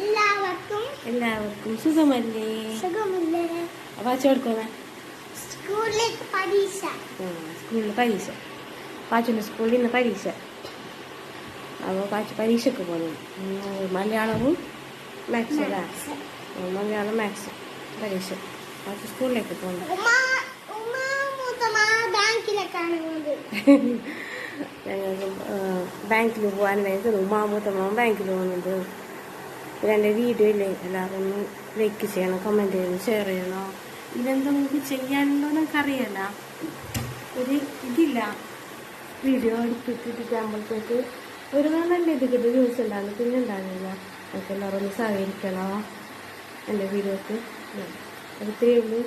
എല്ലാവർക്കും എല്ലാവർക്കും സുഖമല്ലേ? സുഖമില്ലേ? പാച്ച കൊടുക്കണേ സ്കൂളിലേക്ക് പരീക്ഷ. സ്കൂളിൽ പരീക്ഷ. പാച്ചുന്റെ സ്കൂളിൽ നിന്ന് പരീക്ഷ. അപ്പോൾ പാച്ചു പരീക്ഷയ്ക്ക് പോകുന്നു മലയാളവും മാത്സ് ഉം, മലയാളം മാത്സ് പരീക്ഷ. പാച്ചു സ്കൂളിലേക്ക് പോകുന്നു ബാങ്കിലേക്കാണ് ഞങ്ങൾക്ക് ബാങ്കിൽ പോകാൻ വേണ്ടി ഉമാമൂത്തമ്മ ബാങ്കിൽ പോകുന്നുണ്ട്. എന്റെ വീഡിയോ ഇല്ലേ? എല്ലാവരും ഒന്ന് ലൈക്ക് ചെയ്യണം കമന്റ് ചെയ്യണം ഷെയർ ചെയ്യണം. ഇതെന്താ നമുക്ക് ചെയ്യാനുണ്ടോ എന്നൊക്കെ അറിയാല ഒരു ഇതില്ല. വീഡിയോ എടുത്തിട്ടിട്ടാകുമ്പോഴത്തേക്ക് ഒരു നല്ല ഇത് കിട്ടും ന്യൂസ് ഉണ്ടാകുന്നു പിന്നെ ഉണ്ടാകുന്നില്ല നമുക്ക് എല്ലാവരും ഒന്ന് സഹകരിക്കണോ. എന്റെ വീഡിയോക്ക് അത് ഇത്രയേ ഉള്ളൂ.